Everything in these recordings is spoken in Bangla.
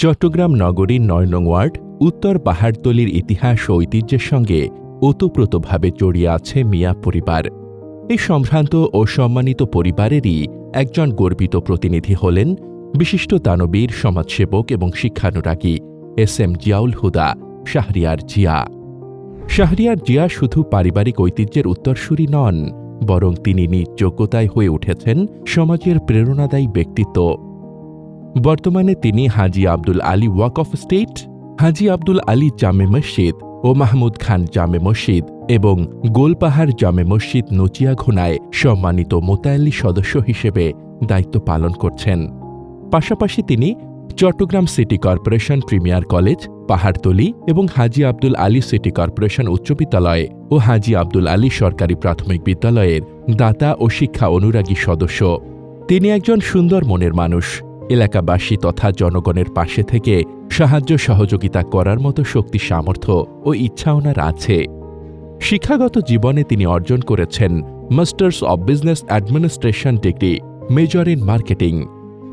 চট্টগ্রাম নগরীর নয় নং ওয়ার্ড, উত্তর পাহাড়তলির ইতিহাস ও ঐতিহ্যের সঙ্গে ওতপ্রোতভাবে জড়িয়ে আছে মিয়া পরিবার। এই সম্ভ্রান্ত ও সম্মানিত পরিবারেরই একজন গর্বিত প্রতিনিধি হলেন বিশিষ্ট দানবীর, সমাজসেবক এবং শিক্ষানুরাগী এস এম জিয়াউল হুদা, শাহরিয়ার জিয়া। শাহরিয়ার জিয়া শুধু পারিবারিক ঐতিহ্যের উত্তরসূরি নন, বরং তিনি নিজ যোগ্যতায় হয়ে উঠেছেন সমাজের প্রেরণাদায়ী ব্যক্তিত্ব। বর্তমানে তিনি Haji Abdul Ali walk of state, Haji Abdul Ali জামে মসজিদ ও মাহমুদ খান জামে মসজিদ এবং গোলপাহাড় জামে মসজিদ নচিয়াঘোনায় সম্মানিত মোতায়েল্লি সদস্য হিসেবে দায়িত্ব পালন করছেন। পাশাপাশি তিনি Chittagong city corporation premier college, Pahartali এবং হাজি আব্দুল আলী সিটি কর্পোরেশন উচ্চ বিদ্যালয় ও হাজি আব্দুল আলী সরকারি প্রাথমিক বিদ্যালয়ের দাতা ও শিক্ষা অনুরাগী সদস্য। তিনি একজন সুন্দর মনের মানুষ। এলাকাবাসী তথা জনগণের পাশে থেকে সাহায্য সহযোগিতা করার মতো শক্তি, সামর্থ্য ও ইচ্ছা ওনার আছে। শিক্ষাগত জীবনে তিনি অর্জন করেছেন masters of business administration degree, major in marketing.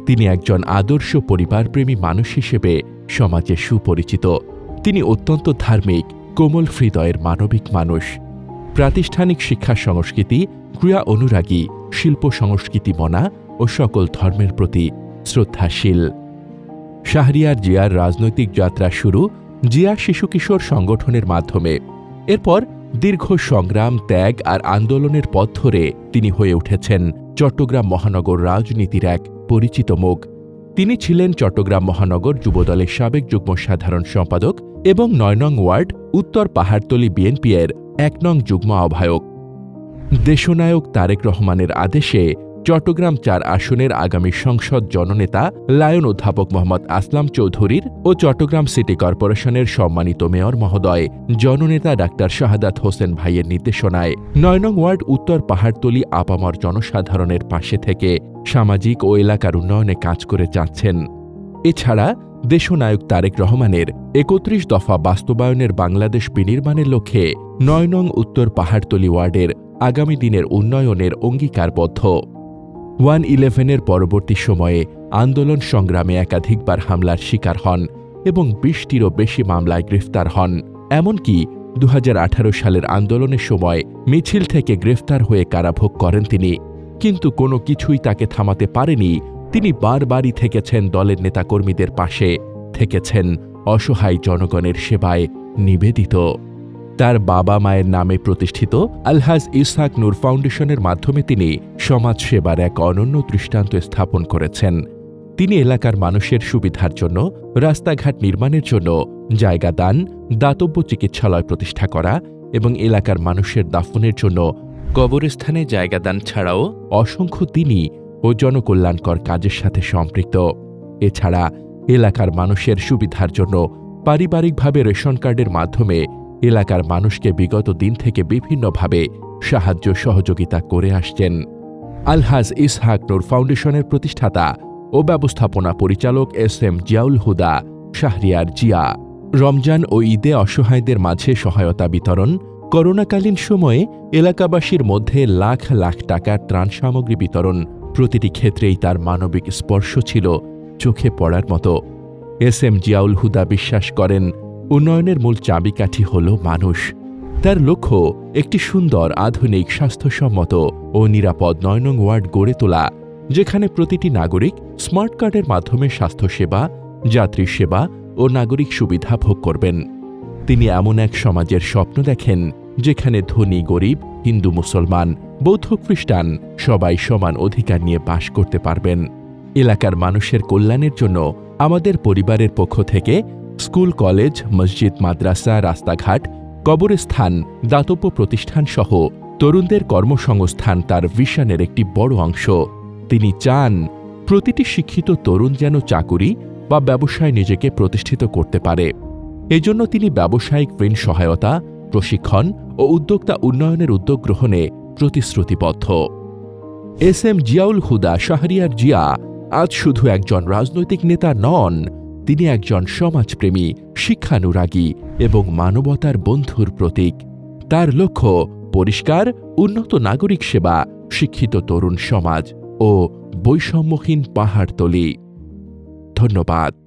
তিনি একজন আদর্শ পরিবারপ্রেমী মানুষ হিসেবে সমাজে সুপরিচিত। তিনি অত্যন্ত ধার্মিক, কোমল হৃদয়ের মানবিক মানুষ। প্রাতিষ্ঠানিক শিক্ষা সংস্কৃতি, ক্রিয়া অনুরাগী, শিল্প সংস্কৃতি মনা ও সকল ধর্মের প্রতি শ্রদ্ধাশীল। শাহরিয়ার জিয়ার রাজনৈতিক যাত্রা শুরু জিয়া শিশু কিশোর সংগঠনের মাধ্যমে। এরপর দীর্ঘ সংগ্রাম, ত্যাগ আর আন্দোলনের পথ ধরে তিনি হয়ে উঠেছেন চট্টগ্রাম মহানগর রাজনীতির এক পরিচিত মুখ। তিনি ছিলেন চট্টগ্রাম মহানগর যুবদলের সাবেক যুগ্ম সাধারণ সম্পাদক এবং নয় নং ওয়ার্ড, উত্তর পাহাড়তলি বিএনপি এর এক নং যুগ্ম আহ্বায়ক। দেশনায়ক তারেক রহমানের আদেশে চট্টগ্রাম চার আসনের আগামী সংসদ জননেতা লায়ন অধ্যাপক মোহাম্মদ আসলাম চৌধুরীর ও চট্টগ্রাম সিটি কর্পোরেশনের সম্মানিত মেয়র মহোদয়, জননেতা ডাক্তার শাহাদাত হোসেন ভাইয়ের নির্দেশনায় নয় নং ওয়ার্ড উত্তর পাহাড়তলি আপামর জনসাধারণের পাশে থেকে সামাজিক ও এলাকার উন্নয়নে কাজ করে যাচ্ছেন। এছাড়া দেশনায়ক তারেক রহমানের একত্রিশ দফা বাস্তবায়নের বাংলাদেশ বিনির্মাণের লক্ষ্যে নয় নং উত্তর পাহাড়তলি ওয়ার্ডের আগামী দিনের উন্নয়নের অঙ্গীকারবদ্ধ। ওয়ান ইলেভেনের পরবর্তী সময়ে আন্দোলন সংগ্রামে একাধিকবার হামলার শিকার হন এবং বিশটিরও বেশি মামলায় গ্রেফতার হন। এমনকি দু হাজার আঠারো সালের আন্দোলনের সময় মিছিল থেকে গ্রেফতার হয়ে কারাভোগ করেন তিনি। কিন্তু কোনো কিছুই তাকে থামাতে পারেনি। তিনি বারবারই থেকেছেন দলের নেতাকর্মীদের পাশে। থেকেছেন অসহায় জনগণের সেবায় নিবেদিত। তার বাবা মায়ের নামে প্রতিষ্ঠিত আলহাজ ইসহাক নূর ফাউন্ডেশনের মাধ্যমে তিনি সমাজসেবার এক অনন্য দৃষ্টান্ত স্থাপন করেছেন। তিনি এলাকার মানুষের সুবিধার জন্য, রাস্তাঘাট নির্মাণের জন্য জায়গা দান, দাতব্য চিকিৎসালয় প্রতিষ্ঠা করা এবং এলাকার মানুষের দাফনের জন্য কবরস্থানে জায়গা দান ছাড়াও অসংখ্য তিনি ও জনকল্যাণকর কাজের সাথে সম্পৃক্ত। এছাড়া এলাকার মানুষের সুবিধার জন্য পারিবারিকভাবে রেশন কার্ডের মাধ্যমে এলাকার মানুষকে বিগত দিন থেকে বিভিন্নভাবে সাহায্য সহযোগিতা করে আসছেন। আলহাজ ইসহাক নূর ফাউন্ডেশনের প্রতিষ্ঠাতা ও ব্যবস্থাপনা পরিচালক এস এম জিয়াউল হুদা শাহরিয়ার জিয়া। রমজান ও ঈদে অসহায়দের মাঝে সহায়তা বিতরণ, করোনাকালীন সময়ে এলাকাবাসীর মধ্যে লাখ লাখ টাকার ত্রাণ সামগ্রী বিতরণ প্রতিটি ক্ষেত্রেই তার মানবিক স্পর্শ ছিল চোখে পড়ার মতো। এস এম জিয়াউল হুদা বিশ্বাস করেন উন্নয়নের মূল চাবিকাঠি হল মানুষ। তার লক্ষ্য, একটি সুন্দর আধুনিক স্বাস্থ্যসম্মত ও নিরাপদ নয়নং ওয়ার্ড গড়ে তোলা, যেখানে প্রতিটি নাগরিক স্মার্ট কার্ডের মাধ্যমে স্বাস্থ্যসেবা যাত্রী সেবা ও নাগরিক সুবিধা ভোগ করবেন। তিনি এমন এক সমাজের স্বপ্ন দেখেন, যেখানে ধনী, গরিব, হিন্দু, মুসলমান, বৌদ্ধ, খ্রিস্টান সবাই সমান অধিকার নিয়ে বাস করতে পারবেন। এলাকার মানুষের কল্যাণের জন্য আমাদের পরিবারের পক্ষ থেকে স্কুল, কলেজ, মসজিদ, মাদ্রাসা, রাস্তাঘাট, কবরস্থান, দাতব্য প্রতিষ্ঠান সহ তরুণদের কর্মসংস্থান তার ভিশনের একটি বড় অংশ। তিনি চান প্রতিটি শিক্ষিত তরুণ যেন চাকুরি বা ব্যবসায় নিজেকে প্রতিষ্ঠিত করতে পারে। এজন্য তিনি ব্যবসায়িক ঋণ সহায়তা, প্রশিক্ষণ ও উদ্যোক্তা উন্নয়নের উদ্যোগ গ্রহণে প্রতিশ্রুতিবদ্ধ। এস এম জিয়াউল হুদা শাহরিয়ার জিয়া আজ শুধু একজন রাজনৈতিক নেতা নন তিনি একজন সমাজপ্রেমী, শিক্ষানুরাগী এবং মানবতার বন্ধুর প্রতীক। তার লক্ষ্য, পরিষ্কার, উন্নত নাগরিক সেবা, শিক্ষিত তরুণ সমাজ ও বৈষম্যহীন পাহাড়তলি। ধন্যবাদ।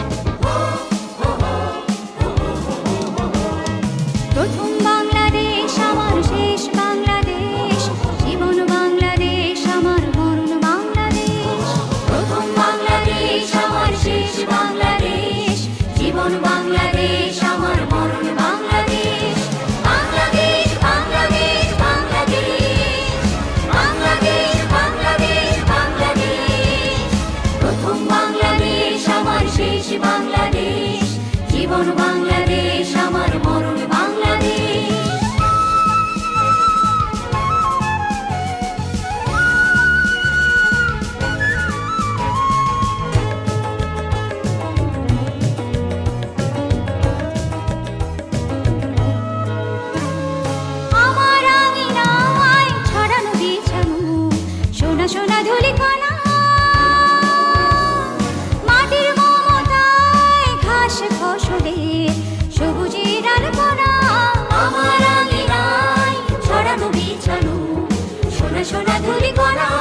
বাংলাদেশ জীবন Bangladesh wanna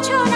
就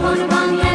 wanna run, yeah.